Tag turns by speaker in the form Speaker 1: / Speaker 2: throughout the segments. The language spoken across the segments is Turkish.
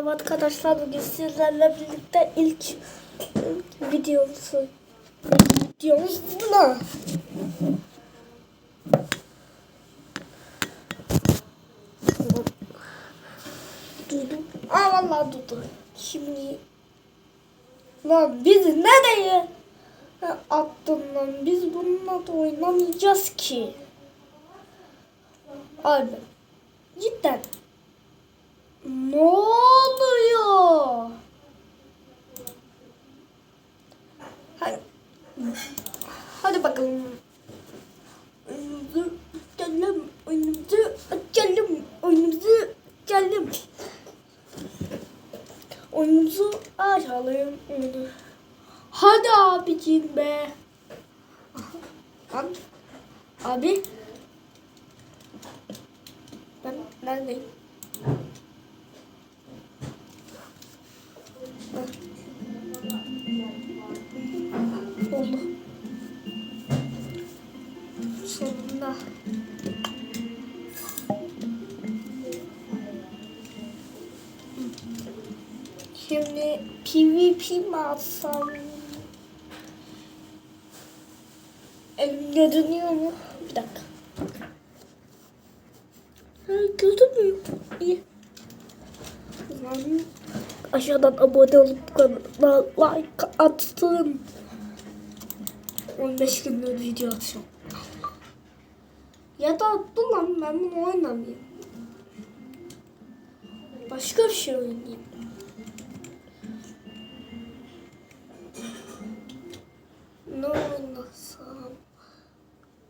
Speaker 1: Merhaba arkadaşlar bugün sizlerle birlikte ilk, videomuzu videomuz buna. Duydum. Aa vallahi durdu. Şimdi lan biz nereye attın lan? Biz bununla da oynamayacağız ki. Abi cidden ne oluyor? Hadi. Hadi bakalım. Oyunumuzu açalım. Oyunumuzu açalım. Oyunumuzu açalım. Oyunumuzu açalım. Hadi abicim be. Abi. Abi. Ben neredeyim? PvP mi atsam? Elim görünüyor mu? Bir dakika. Ha, görünmüyor. İyi. Lan, Aşağıdan abone olup kanala like atsın. 15 gündür video atacağım. Ya da attı lan ben bunu oynamayayım. Başka bir şey oynayayım. Ne oynasam?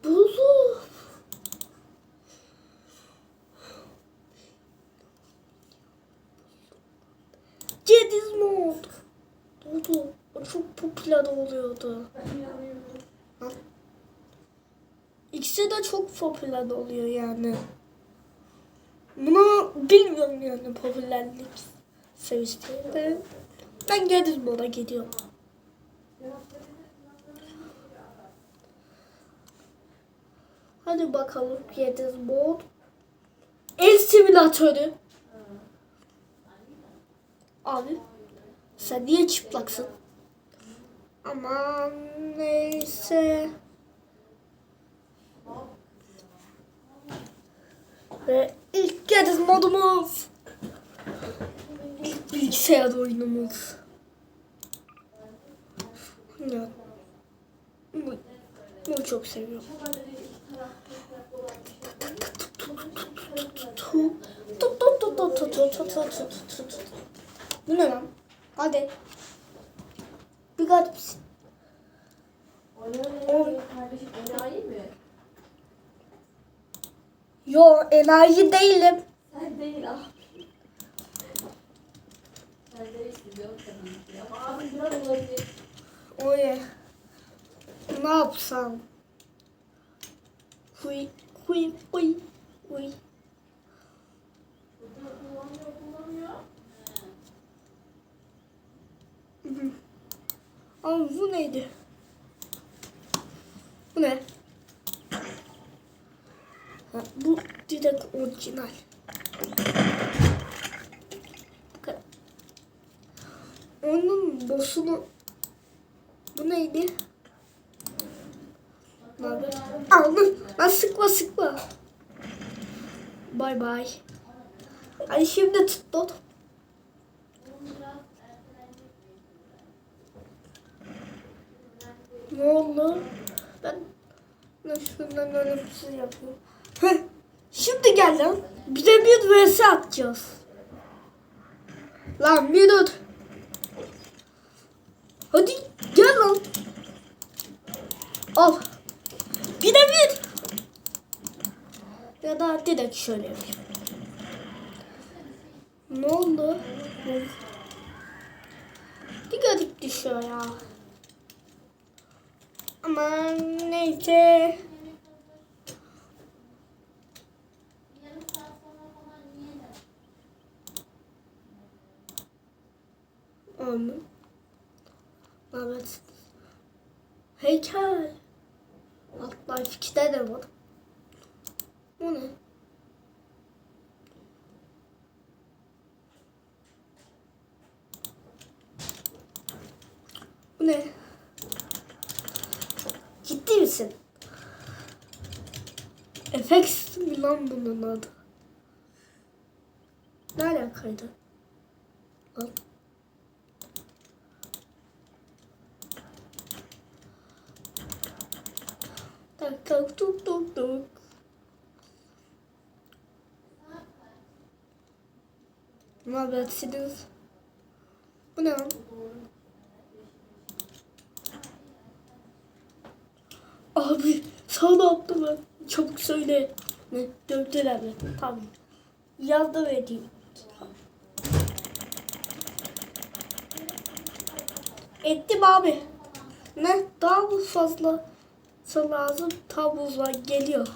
Speaker 1: Bulup. Cediz mod. Oldu. O çok popüler oluyordu. İkisi de çok popüler oluyor yani. Bunu bilmiyorum yani popülerlik seviyesinde. Ben Cediz moda gidiyorum. Hadi bakalım Yediz mod. El simülatörü. Abi sen niye çıplaksın? Aman neyse. Ve ilk Yediz modumuz. İlk bilgisayar oyunumuz. Ya. Bu, bunu çok seviyorum. Bu ne lan? Hadi. Bir
Speaker 2: enayi mi?
Speaker 1: Yo enayi değilim.
Speaker 2: Sen değil abi. Sen değilsin ki. Ama abi biraz olabilir.
Speaker 1: Oye. Ne yapsam? Huy huy huy huy. Ama bu neydi? Bu ne? Ha, bu direkt orijinal. Onun boss'unu bu neydi? Ne haber? Aldım. Lan sıkma sıkma. Bay bay. Hadi şimdi tut Ne oldu? Ben ben şundan ölümsüz yapayım. Heh, Şimdi gel lan. Bir de bir vs atacağız. Lan bir dur. Hadi gel lan. Al. Bir de bir. Ya da direkt şöyle yapayım. Ne oldu? Bir garip düşüyor ya. Ama neyse. Ama. Evet. Heykel. Hatta fikirde de var. Bu ne? Bu ne? Efex mi lan bunun adı? Ne alakaydı? Lan. Tak tak tuk tuk tuk. Ne habersiniz? Bu ne lan? Abi sana ben? Çabuk söyle. Ne? Dövdüler mi? Tamam. Yardım edeyim. Ettim abi. Ne? Daha mı fazla lazım? Tabuz var geliyor.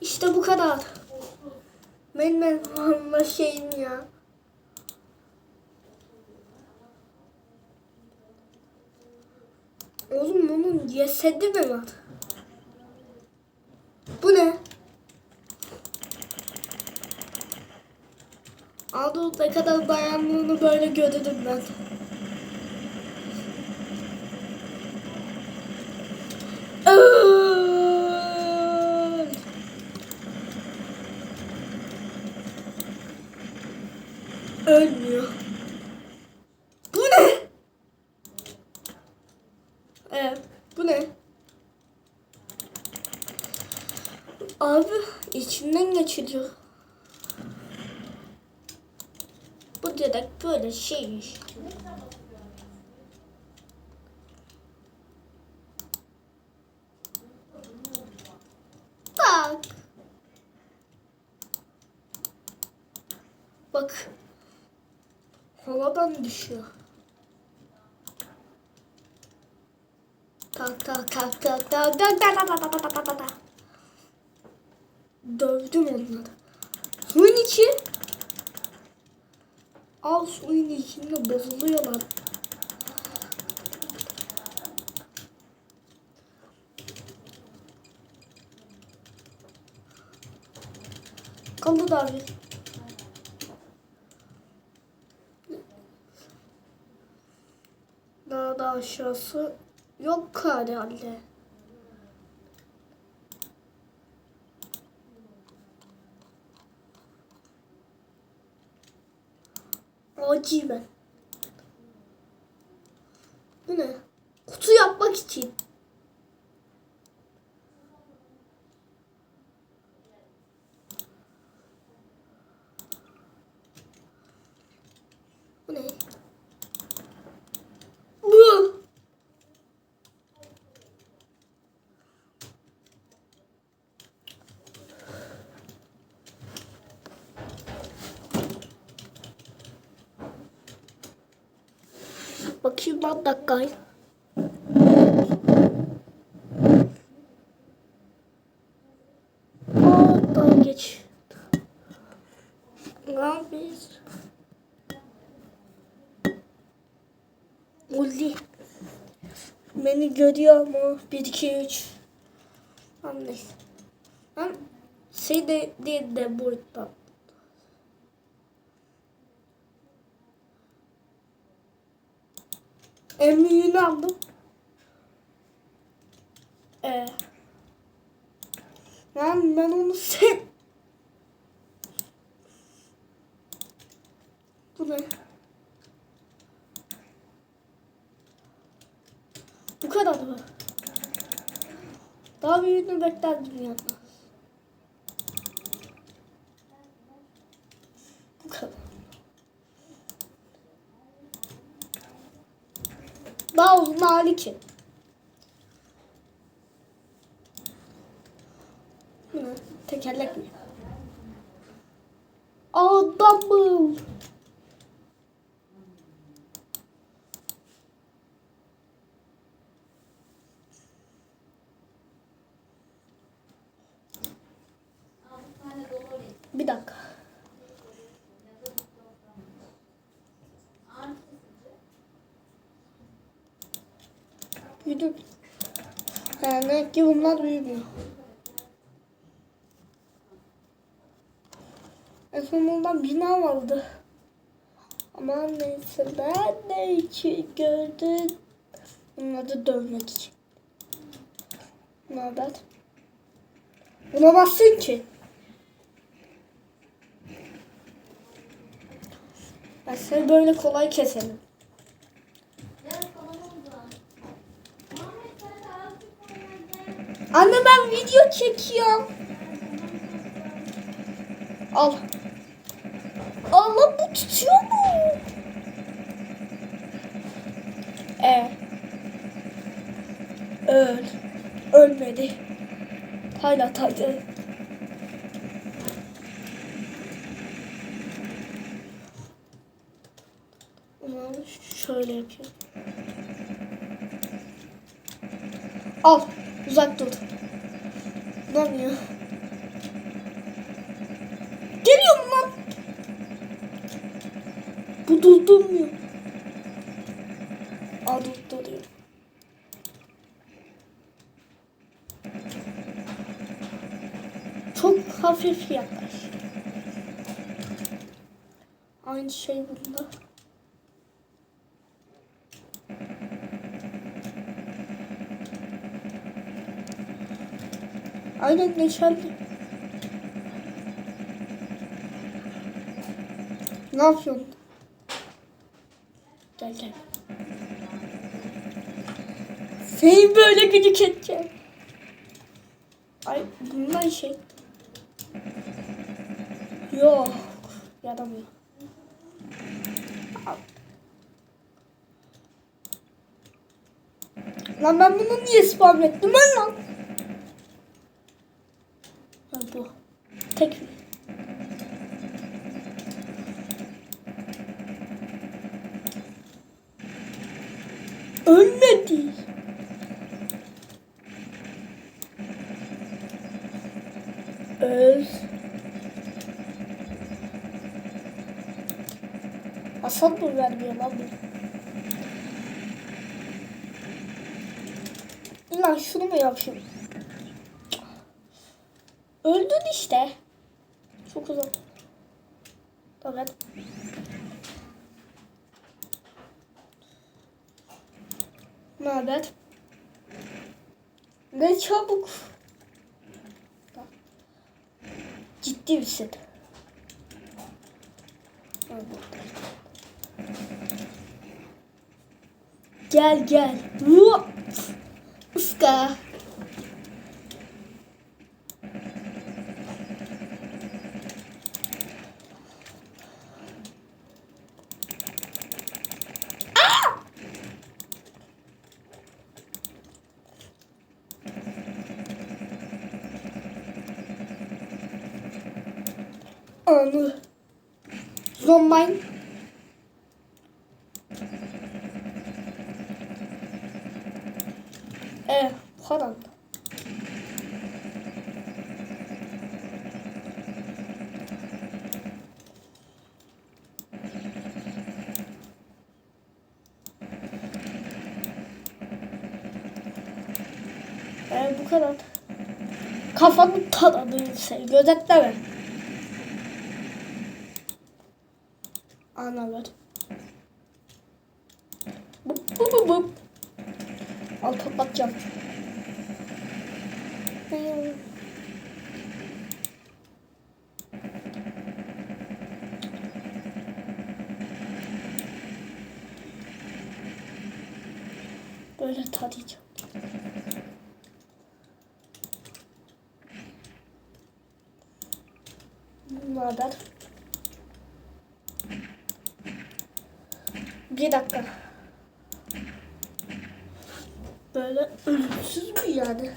Speaker 1: İşte bu kadar. Benim benim şeyim ya. Yesedi mi lan? Bu ne? Anadolu'da kadar dayanlığını böyle görürüm ben. Bu direkt böyle şeymiş. Bak. Bak. Havadan düşüyor. Tak tak tak tak tak tak tak tak tak tak tak tak. Dövdüm onları. Suyun içi. Al suyun içinde bozuluyorlar. Kaldı da abi. Daha da aşağısı yok herhalde. Acimen. Bu ne? Kutu yapmak için. Bu ne? Bu. Bakayım ben dakikayı. Aa, daha geç. Lan biz. Ulli. Beni görüyor mu? 1, 2, 3. Anne. Ben şey de değil de burada. En büyüğünü aldım. Ee, lan ben onu sev... Bu ne? Bu kadar mı? Daha büyüğünü beklerdim yalnız. hali ki. Tekerlek mi? Aa. Yani ki bunlar büyümüyor. En son ondan bina vardı. Ama neyse ben de için gördüm. Bunun adı dövmek için. Ne haber? Buna bassın ki. Ben seni böyle kolay keserim. Anne ben video çekiyorum. Al. Allah bu tutuyor mu? E. Öl. Ölmedi. Hala. Ama şöyle yapıyorum. Al. Uzak dur. Lan ya. Geliyorum lan. Bu durdurmuyor. Aa durduruyor. Çok hafif yaklaş. Aynı şey bunda. Aynen geçerli. Ne yapıyorsun? Gel gel. Seni böyle gıcık edeceğim. Ay bundan şey. Yok. Yaramıyor. Lan ben bunu niye spam ettim ben lan? Ha bu. Tek? Ölmedi. Öl. Asal mı vermiyor lan bu? Lan şunu mu yapayım? Öldün işte. Çok uzak. Evet. Ne çabuk. Ciddi misin? Gel gel. Iska. Anı. Zombine. E, falan. E, bu kadar. Kafanı taradığın şey. Gözetleme. Ana ver. Bup bup bup bup. Al toplatacağım. Böyle tarayacağım. Ne haber? Bir dakika. Böyle ölümsüz mü yani?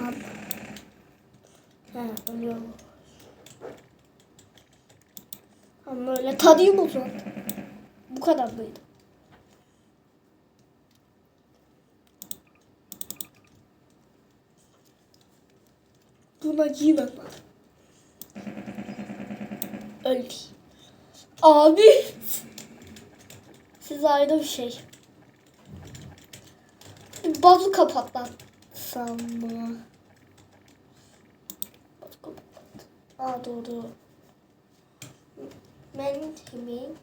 Speaker 1: Abi. He ölüyor mu? Ama öyle tadayım o zaman. Bu kadar mıydı? Buna giymem ben. Öldü. Abi. Siz ayrı bir şey. Bazı kapatlatsam mı? Aa doğru. Ben kimin?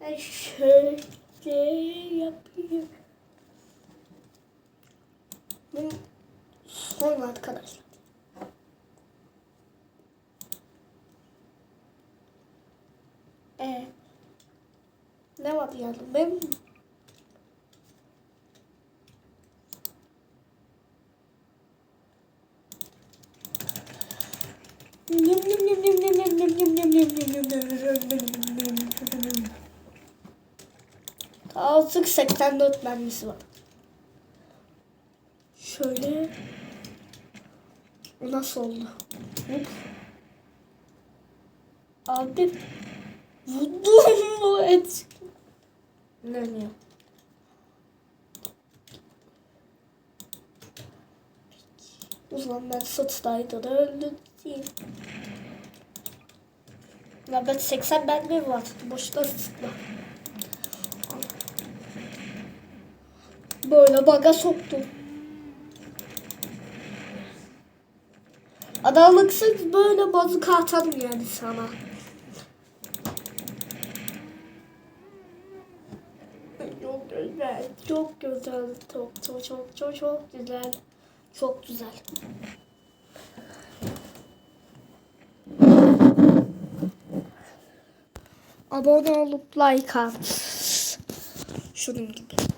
Speaker 1: Ben şöyle yapayım. Bu son arkadaşlar. Ee, ne var yani? Ben Artık 84 mermisi var. Şöyle. Nasıl oldu? Hop. Abi. Vurdum mu et? Ne ne? O zaman ben Sotstay'da da öldüreyim. Ya ben 80 mermi var. Boşuna sıkma. Böyle baga soktum. Adalıksız böyle bazuka atarım yani sana. Çok güzel. Çok güzel. Çok çok çok çok çok güzel. Çok güzel. Abone olup like at. Şunun gibi.